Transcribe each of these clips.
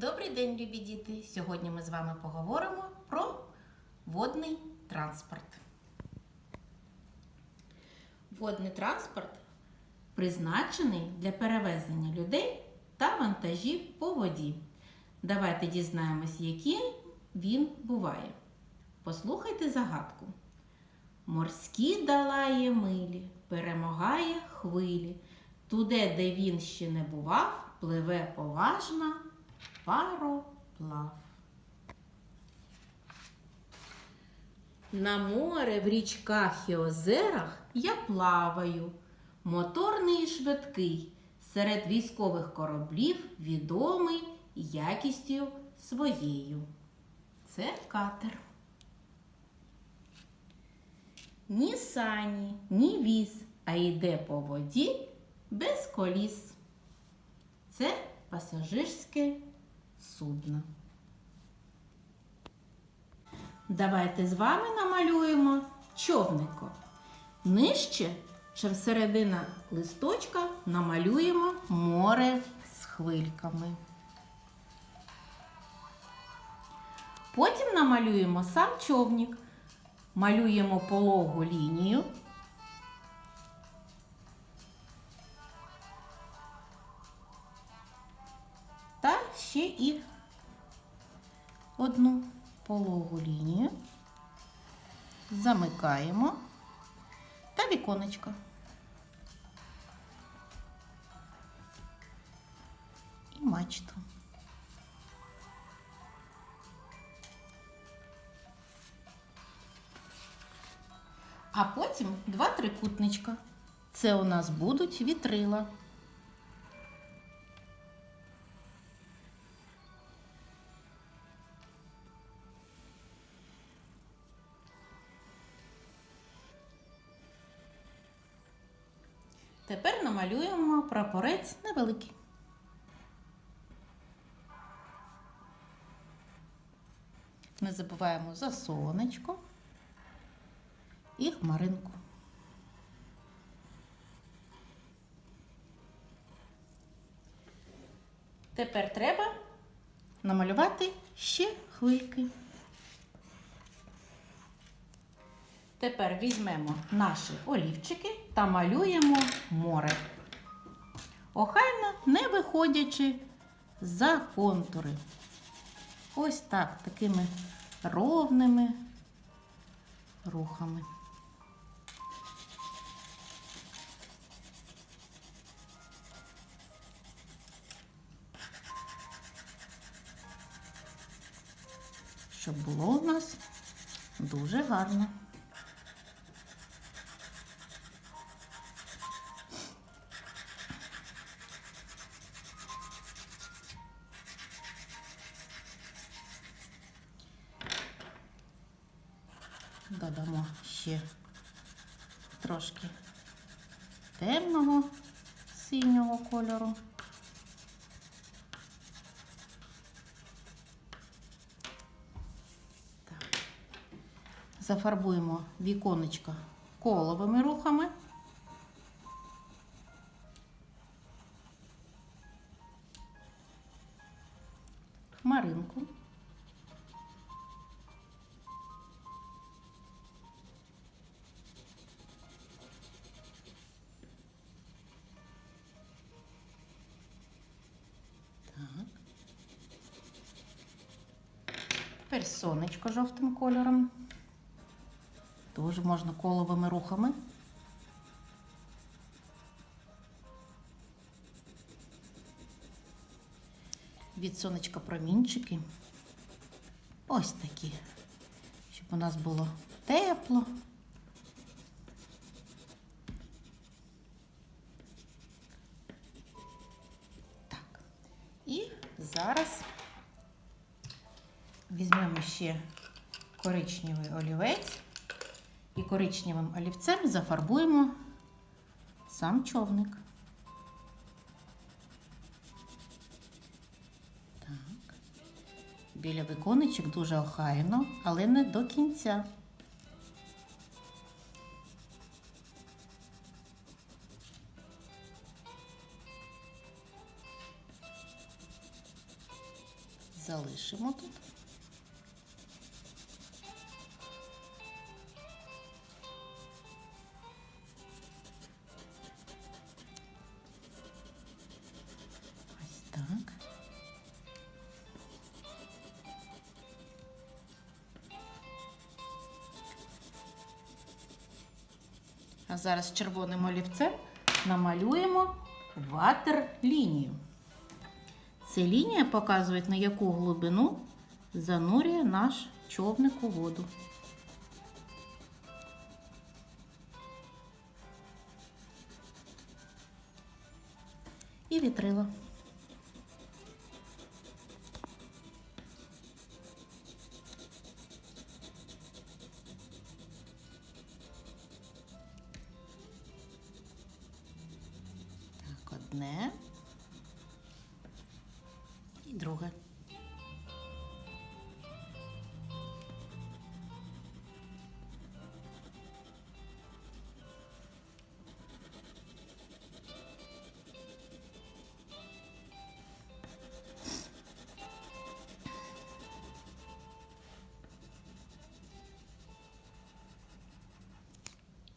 Добрий день, любі діти! Сьогодні ми з вами поговоримо про водний транспорт. Водний транспорт призначений для перевезення людей та вантажів по воді. Давайте дізнаємось, яким він буває. Послухайте загадку. Морські далає милі, перемагає хвилі. Туди, де він ще не бував, пливе поважна пароплав. На море в річках і озерах я плаваю, моторний і швидкий, серед військових кораблів відомий якістю своєю. Це катер. Ні сані, ні віз, а йде по воді без коліс. Це пасажирське судно. Давайте з вами намалюємо човнико. Нижче, чим середина листочка, намалюємо море з хвильками. Потім намалюємо сам човник. Малюємо пологу лінію. Ще і одну пологу лінію. Замикаємо та віконечко. І мачту. А потім два трикутничка. Це у нас будуть вітрила. Тепер намалюємо прапорець невеликий. Не забуваємо за сонечко і хмаринку. Тепер треба намалювати ще хвильки. Тепер візьмемо наші олівчики та малюємо море. Охайно не виходячи за контури. Ось так, такими ровними рухами. Щоб було у нас дуже гарно. Додамо ще трошки темного синього кольору. Зафарбуємо віконечко коловими рухами. Хмаринку. Тепер жовтим кольором. Теж можна коловими рухами. Від сонечка промінчики. Ось такі. Щоб у нас було тепло. Так. І зараз візьмемо ще коричневий олівець і коричневим олівцем зафарбуємо сам човник. Так. Біля виконечок дуже охайно, але не до кінця. залишимо тут. А зараз червоним олівцем намалюємо ватер-лінію. Ця лінія показує, на яку глибину занурює наш човник у воду. І вітрила. Одне. І друге.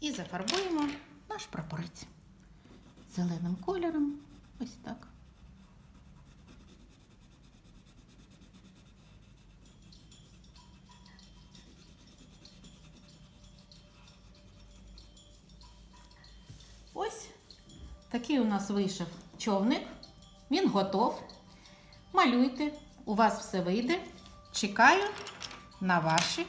І зафарбуємо наш прапорець зеленим кольором. Ось так. Ось такий у нас вийшов човник. Він готов. Малюйте, у вас все вийде. Чекаю на ваші